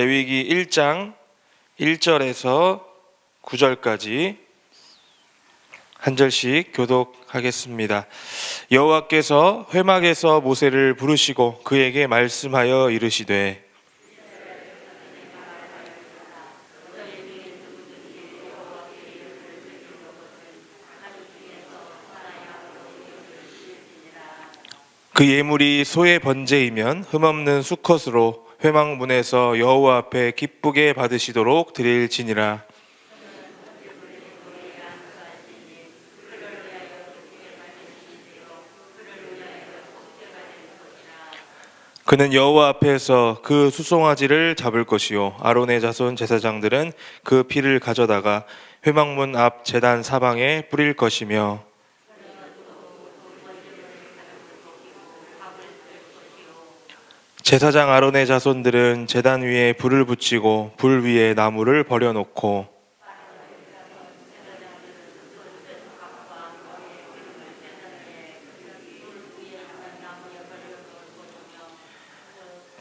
레위기 1장 1절에서 9절까지 한 절씩 교독하겠습니다. 여호와께서 회막에서 모세를 부르시고 그에게 말씀하여 이르시되 그 예물이 소의 번제이면 흠없는 수컷으로 회막문에서 여호와 앞에 기쁘게 받으시도록 드릴지니라. 그는 여호와 앞에서 그 수송아지를 잡을 것이요 아론의 자손 제사장들은 그 피를 가져다가 회막문 앞 제단 사방에 뿌릴 것이며 제사장 아론의 자손들은 제단 위에 불을 붙이고 불 위에 나무를 버려놓고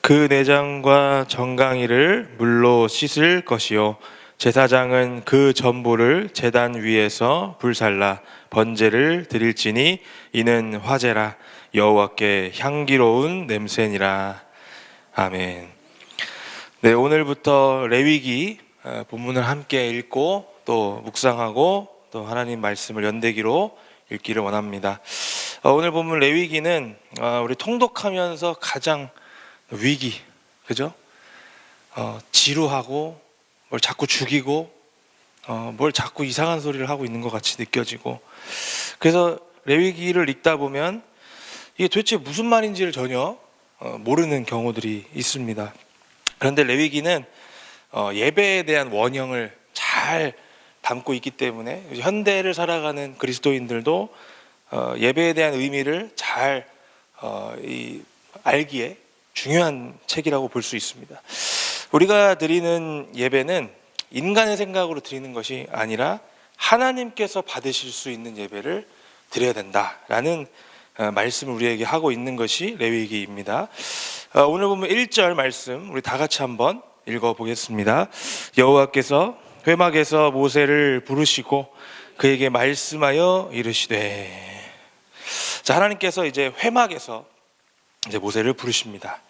그 내장과 정강이를 물로 씻을 것이요. 제사장은 그 전부를 제단 위에서 불살라 번제를 드릴지니 이는 화제라. 여호와께 향기로운 냄새니라 아멘. 네 오늘부터 레위기 어, 본문을 함께 읽고 또 묵상하고 또 하나님 말씀을 연대기로 읽기를 원합니다. 어, 오늘 본문 레위기는 어, 우리 통독하면서 가장 위기, 그죠? 어, 지루하고 뭘 자꾸 죽이고 어, 뭘 자꾸 이상한 소리를 하고 있는 것 같이 느껴지고 그래서 레위기를 읽다 보면 이게 도대체 무슨 말인지를 전혀 어, 모르는 경우들이 있습니다. 그런데 레위기는 어, 예배에 대한 원형을 잘 담고 있기 때문에 현대를 살아가는 그리스도인들도 어, 예배에 대한 의미를 잘 어, 이, 알기에 중요한 책이라고 볼 수 있습니다. 우리가 드리는 예배는 인간의 생각으로 드리는 것이 아니라 하나님께서 받으실 수 있는 예배를 드려야 된다라는 어, 말씀을 우리에게 하고 있는 것이 레위기입니다. 어, 오늘 보면 1절 말씀 우리 다 같이 한번 읽어 보겠습니다. 여호와께서 회막에서 모세를 부르시고 그에게 말씀하여 이르시되 자 하나님께서 이제 회막에서 이제 모세를 부르십니다.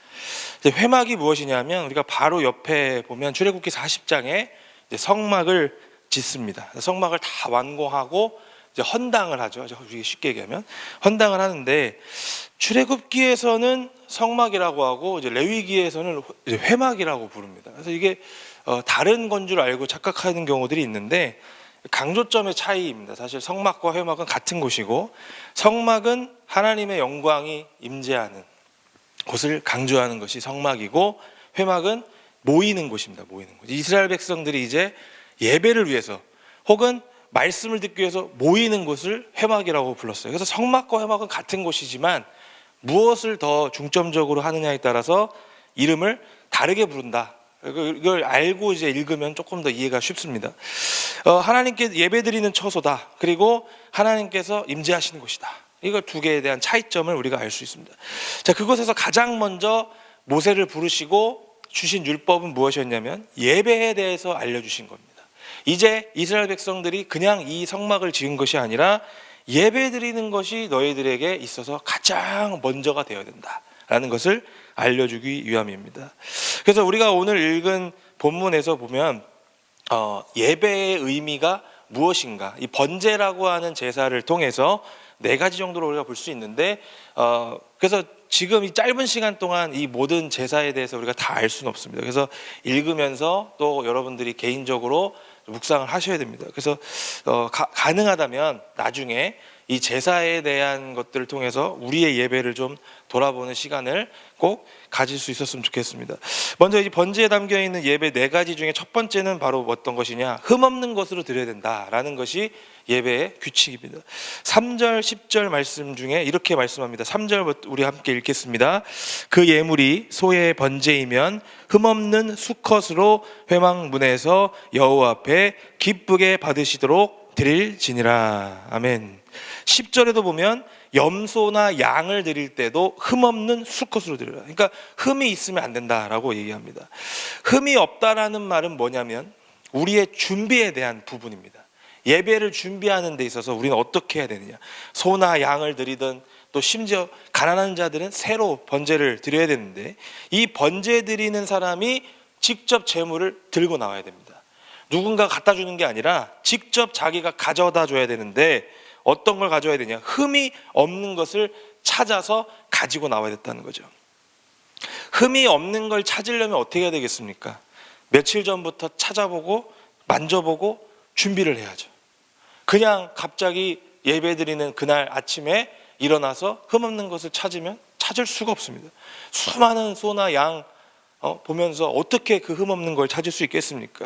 이제 회막이 무엇이냐면 우리가 바로 옆에 보면 출애굽기 40장에 성막을 짓습니다. 성막을 다 완공하고 이제 헌당을 하죠. 쉽게 얘기하면 헌당을 하는데 출애굽기에서는 성막이라고 하고 이제 레위기에서는 이제 회막이라고 부릅니다. 그래서 이게 어, 다른 건 줄 알고 착각하는 경우들이 있는데 강조점의 차이입니다. 사실 성막과 회막은 같은 곳이고 성막은 하나님의 영광이 임재하는 곳을 강조하는 것이 성막이고 회막은 모이는 곳입니다. 모이는 곳. 이스라엘 백성들이 이제 예배를 위해서 혹은 말씀을 듣기 위해서 모이는 곳을 회막이라고 불렀어요. 그래서 성막과 회막은 같은 곳이지만 무엇을 더 중점적으로 하느냐에 따라서 이름을 다르게 부른다. 이걸 알고 이제 읽으면 조금 더 이해가 쉽습니다. 어, 하나님께 예배드리는 처소다. 그리고 하나님께서 임재하시는 곳이다. 이걸 두 개에 대한 차이점을 우리가 알 수 있습니다. 자, 그곳에서 가장 먼저 모세를 부르시고 주신 율법은 무엇이었냐면 예배에 대해서 알려주신 겁니다. 이제 이스라엘 백성들이 그냥 이 성막을 지은 것이 아니라 예배 드리는 것이 너희들에게 있어서 가장 먼저가 되어야 된다라는 것을 알려주기 위함입니다. 그래서 우리가 오늘 읽은 본문에서 보면 어, 예배의 의미가 무엇인가 이 번제라고 하는 제사를 통해서 네 가지 정도로 우리가 볼 수 있는데 어, 그래서 지금 이 짧은 시간 동안 이 모든 제사에 대해서 우리가 다 알 수는 없습니다. 그래서 읽으면서 또 여러분들이 개인적으로 묵상을 하셔야 됩니다. 그래서 어, 가, 가능하다면 나중에 이 제사에 대한 것들을 통해서 우리의 예배를 좀 돌아보는 시간을 꼭 가질 수 있었으면 좋겠습니다. 먼저 이 번제에 담겨 있는 예배 네 가지 중에 첫 번째는 바로 어떤 것이냐? 흠 없는 것으로 드려야 된다라는 것이 예배의 규칙입니다. 3절, 10절 말씀 중에 이렇게 말씀합니다. 3절 우리 함께 읽겠습니다. 그 예물이 소의 번제이면 흠 없는 수컷으로 회망문에서 여호와 앞에 기쁘게 받으시도록 드릴지니라. 아멘. 10절에도 보면 염소나 양을 드릴 때도 흠 없는 수컷으로 드려라. 그러니까 흠이 있으면 안 된다라고 얘기합니다. 흠이 없다라는 말은 뭐냐면 우리의 준비에 대한 부분입니다. 예배를 준비하는 데 있어서 우리는 어떻게 해야 되느냐? 소나 양을 드리든 또 심지어 가난한 자들은 새로 번제를 드려야 되는데 이 번제 드리는 사람이 직접 재물을 들고 나와야 됩니다. 누군가 갖다 주는 게 아니라 직접 자기가 가져다 줘야 되는데 어떤 걸 가져야 되냐? 흠이 없는 것을 찾아서 가지고 나와야 됐다는 거죠. 흠이 없는 걸 찾으려면 어떻게 해야 되겠습니까? 며칠 전부터 찾아보고 만져보고 준비를 해야죠. 그냥 갑자기 예배 드리는 그날 아침에 일어나서 흠 없는 것을 찾으면 찾을 수가 없습니다. 수많은 소나 양 어, 보면서 어떻게 그 흠 없는 걸 찾을 수 있겠습니까?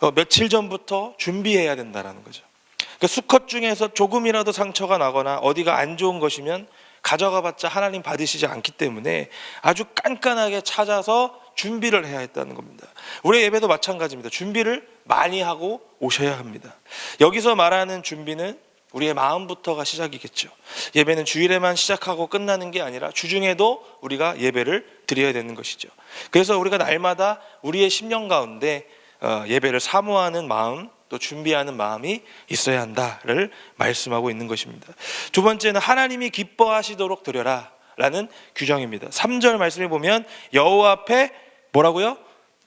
어, 며칠 전부터 준비해야 된다라는 거죠. 그러니까 수컷 중에서 조금이라도 상처가 나거나 어디가 안 좋은 것이면 가져가봤자 하나님 받으시지 않기 때문에 아주 깐깐하게 찾아서 준비를 해야 했다는 겁니다. 우리 예배도 마찬가지입니다. 준비를 많이 하고 오셔야 합니다. 여기서 말하는 준비는 우리의 마음부터가 시작이겠죠. 예배는 주일에만 시작하고 끝나는 게 아니라 주중에도 우리가 예배를 드려야 되는 것이죠. 그래서 우리가 날마다 우리의 심령 가운데 어, 예배를 사모하는 마음 또 준비하는 마음이 있어야 한다를 말씀하고 있는 것입니다. 두 번째는 하나님이 기뻐하시도록 드려라 라는 규정입니다. 3절 말씀에 보면 여호와 앞에 뭐라고요?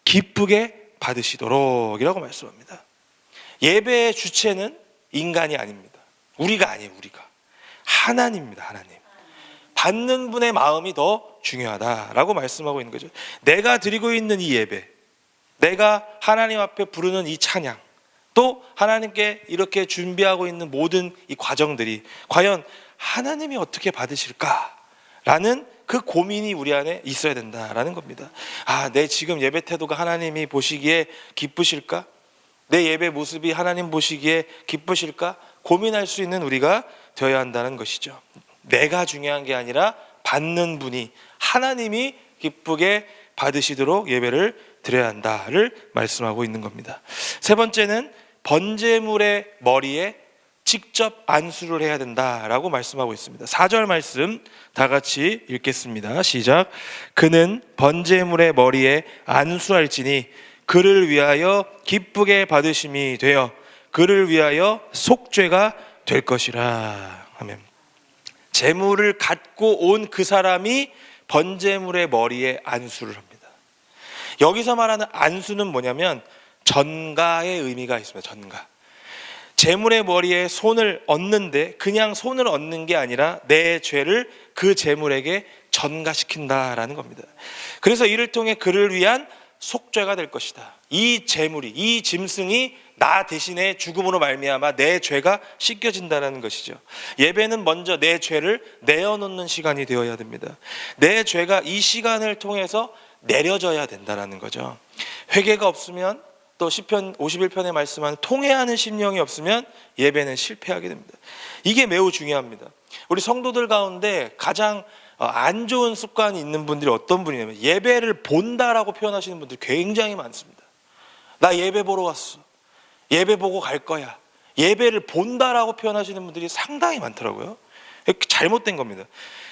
기쁘게 받으시도록 이라고 말씀합니다. 예배의 주체는 인간이 아닙니다. 우리가 아니에요, 우리가. 하나님입니다, 하나님. 받는 분의 마음이 더 중요하다라고 말씀하고 있는 거죠. 내가 드리고 있는 이 예배, 내가 하나님 앞에 부르는 이 찬양, 또 하나님께 이렇게 준비하고 있는 모든 이 과정들이 과연 하나님이 어떻게 받으실까라는 그 고민이 우리 안에 있어야 된다라는 겁니다. 아, 내 지금 예배 태도가 하나님이 보시기에 기쁘실까? 내 예배 모습이 하나님 보시기에 기쁘실까? 고민할 수 있는 우리가 되어야 한다는 것이죠. 내가 중요한 게 아니라 받는 분이 하나님이 기쁘게 받으시도록 예배를 드려야 한다를 말씀하고 있는 겁니다. 세 번째는 번제물의 머리에 직접 안수를 해야 된다라고 말씀하고 있습니다. 4절 말씀 다 같이 읽겠습니다. 시작. 그는 번제물의 머리에 안수할지니 그를 위하여 기쁘게 받으심이 되어 그를 위하여 속죄가 될 것이라. 아멘. 재물을 갖고 온 그 사람이 번제물의 머리에 안수를 합니다. 여기서 말하는 안수는 뭐냐면 전가의 의미가 있습니다. 전가. 재물의 머리에 손을 얹는데 그냥 손을 얹는 게 아니라 내 죄를 그 재물에게 전가시킨다라는 겁니다. 그래서 이를 통해 그를 위한 속죄가 될 것이다. 이 재물이 이 짐승이 나 대신에 죽음으로 말미암아 내 죄가 씻겨진다는 것이죠. 예배는 먼저 내 죄를 내어놓는 시간이 되어야 됩니다. 내 죄가 이 시간을 통해서 내려져야 된다는 거죠. 회개가 없으면 또 시편 51편에 말씀하는 통회하는 심령이 없으면 예배는 실패하게 됩니다. 이게 매우 중요합니다. 우리 성도들 가운데 가장 어, 안 좋은 습관이 있는 분들이 어떤 분이냐면 예배를 본다라고 표현하시는 분들이 굉장히 많습니다. 나 예배 보러 왔어. 예배 보고 갈 거야. 예배를 본다라고 표현하시는 분들이 상당히 많더라고요. 잘못된 겁니다.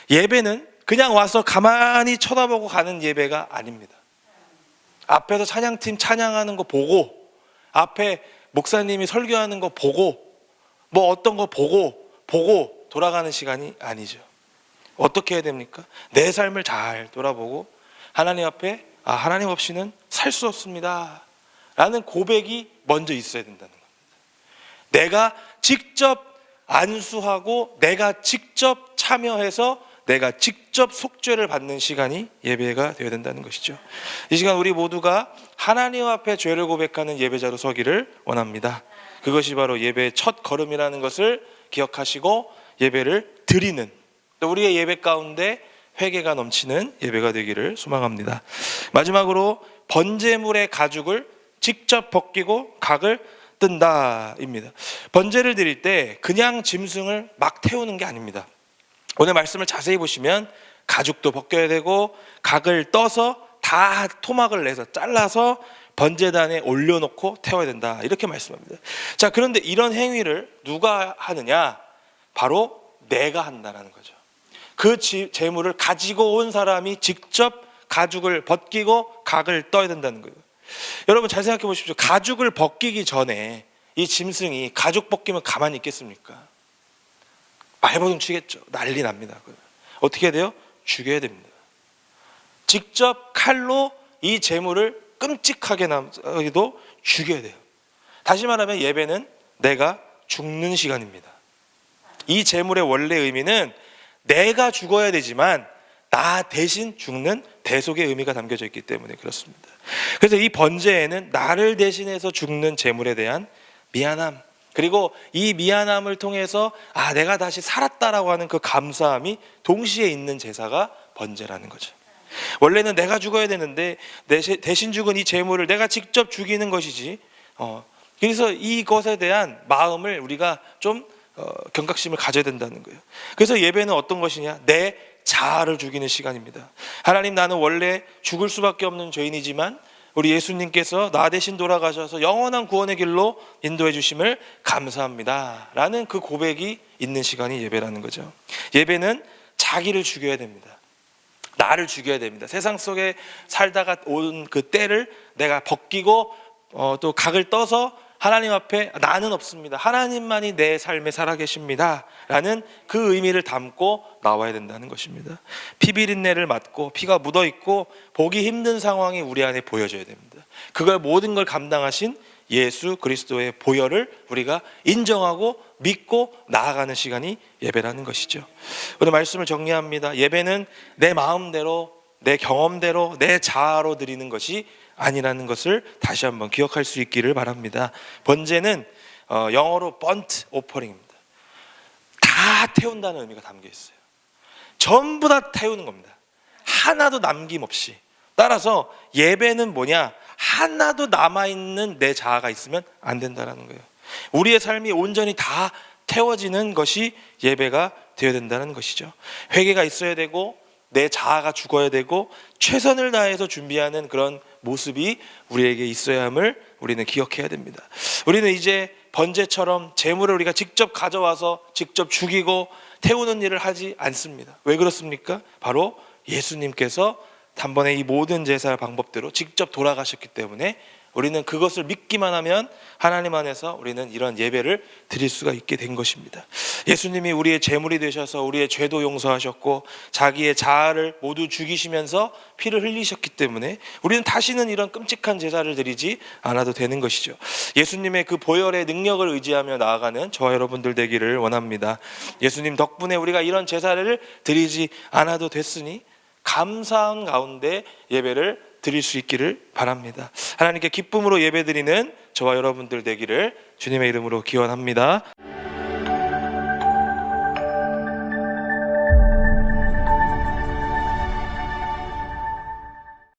예배는 그냥 와서 가만히 쳐다보고 가는 예배가 아닙니다. 앞에서 찬양팀 찬양하는 거 보고 앞에 목사님이 설교하는 거 보고 뭐 어떤 거 보고 보고 돌아가는 시간이 아니죠. 어떻게 해야 됩니까? 내 삶을 잘 돌아보고 하나님 앞에 아 하나님 없이는 살 수 없습니다. 라는 고백이 먼저 있어야 된다는 겁니다. 내가 직접 안수하고 내가 직접 참여해서 내가 직접 속죄를 받는 시간이 예배가 되어야 된다는 것이죠. 이 시간 우리 모두가 하나님 앞에 죄를 고백하는 예배자로 서기를 원합니다. 그것이 바로 예배의 첫 걸음이라는 것을 기억하시고 예배를 드리는 또 우리의 예배 가운데 회개가 넘치는 예배가 되기를 소망합니다. 마지막으로 번제물의 가죽을 직접 벗기고 각을 뜬다입니다. 번제를 드릴 때 그냥 짐승을 막 태우는 게 아닙니다. 오늘 말씀을 자세히 보시면 가죽도 벗겨야 되고 각을 떠서 다 토막을 내서 잘라서 번제단에 올려놓고 태워야 된다 이렇게 말씀합니다. 자 그런데 이런 행위를 누가 하느냐? 바로 내가 한다라는 거죠. 그 지- 재물을 가지고 온 사람이 직접 가죽을 벗기고 각을 떠야 된다는 거예요. 여러분 잘 생각해 보십시오. 가죽을 벗기기 전에 이 짐승이 가죽 벗기면 가만히 있겠습니까? 말버둥 치겠죠. 난리 납니다. 어떻게 해야 돼요? 죽여야 됩니다. 직접 칼로 이 재물을 끔찍하게 남기도 죽여야 돼요. 다시 말하면 예배는 내가 죽는 시간입니다. 이 재물의 원래 의미는 내가 죽어야 되지만 나 대신 죽는 대속의 의미가 담겨져 있기 때문에 그렇습니다. 그래서 이 번제에는 나를 대신해서 죽는 재물에 대한 미안함 그리고 이 미안함을 통해서 아 내가 다시 살았다라고 하는 그 감사함이 동시에 있는 제사가 번제라는 거죠. 원래는 내가 죽어야 되는데 대신 죽은 이 재물을 내가 직접 죽이는 것이지. 어, 그래서 이것에 대한 마음을 우리가 좀 어, 경각심을 가져야 된다는 거예요. 그래서 예배는 어떤 것이냐? 내 자아를 죽이는 시간입니다. 하나님 나는 원래 죽을 수밖에 없는 죄인이지만 우리 예수님께서 나 대신 돌아가셔서 영원한 구원의 길로 인도해 주심을 감사합니다. 라는 그 고백이 있는 시간이 예배라는 거죠. 예배는 자기를 죽여야 됩니다. 나를 죽여야 됩니다. 세상 속에 살다가 온 그 때를 내가 벗기고 어, 또 각을 떠서 하나님 앞에 나는 없습니다. 하나님만이 내 삶에 살아계십니다. 라는 그 의미를 담고 나와야 된다는 것입니다. 피비린내를 맡고 피가 묻어 있고 보기 힘든 상황이 우리 안에 보여져야 됩니다. 그걸 모든 걸 감당하신 예수 그리스도의 보혈을 우리가 인정하고 믿고 나아가는 시간이 예배라는 것이죠. 오늘 말씀을 정리합니다. 예배는 내 마음대로 내 경험대로 내 자아로 드리는 것이 아니라는 것을 다시 한번 기억할 수 있기를 바랍니다. 번제는 어, 영어로 번트 오퍼링입니다. 다 태운다는 의미가 담겨 있어요. 전부 다 태우는 겁니다. 하나도 남김없이. 따라서 예배는 뭐냐? 하나도 남아 있는 내 자아가 있으면 안 된다는 거예요. 우리의 삶이 온전히 다 태워지는 것이 예배가 되어야 된다는 것이죠. 회개가 있어야 되고 내 자아가 죽어야 되고 최선을 다해서 준비하는 그런 모습이 우리에게 있어야 함을 우리는 기억해야 됩니다. 우리는 이제 번제처럼 재물을 우리가 직접 가져와서 직접 죽이고 태우는 일을 하지 않습니다. 왜 그렇습니까? 바로 예수님께서 단번에 이 모든 제사 방법대로 직접 돌아가셨기 때문에 우리는 그것을 믿기만 하면 하나님 안에서 우리는 이런 예배를 드릴 수가 있게 된 것입니다. 예수님이 우리의 제물이 되셔서 우리의 죄도 용서하셨고 자기의 자아를 모두 죽이시면서 피를 흘리셨기 때문에 우리는 다시는 이런 끔찍한 제사를 드리지 않아도 되는 것이죠. 예수님의 그 보혈의 능력을 의지하며 나아가는 저와 여러분들 되기를 원합니다. 예수님 덕분에 우리가 이런 제사를 드리지 않아도 됐으니 감사한 가운데 예배를 드릴 수 있기를 바랍니다. 하나님께 기쁨으로 예배드리는 저와 여러분들 되기를 주님의 이름으로 기원합니다.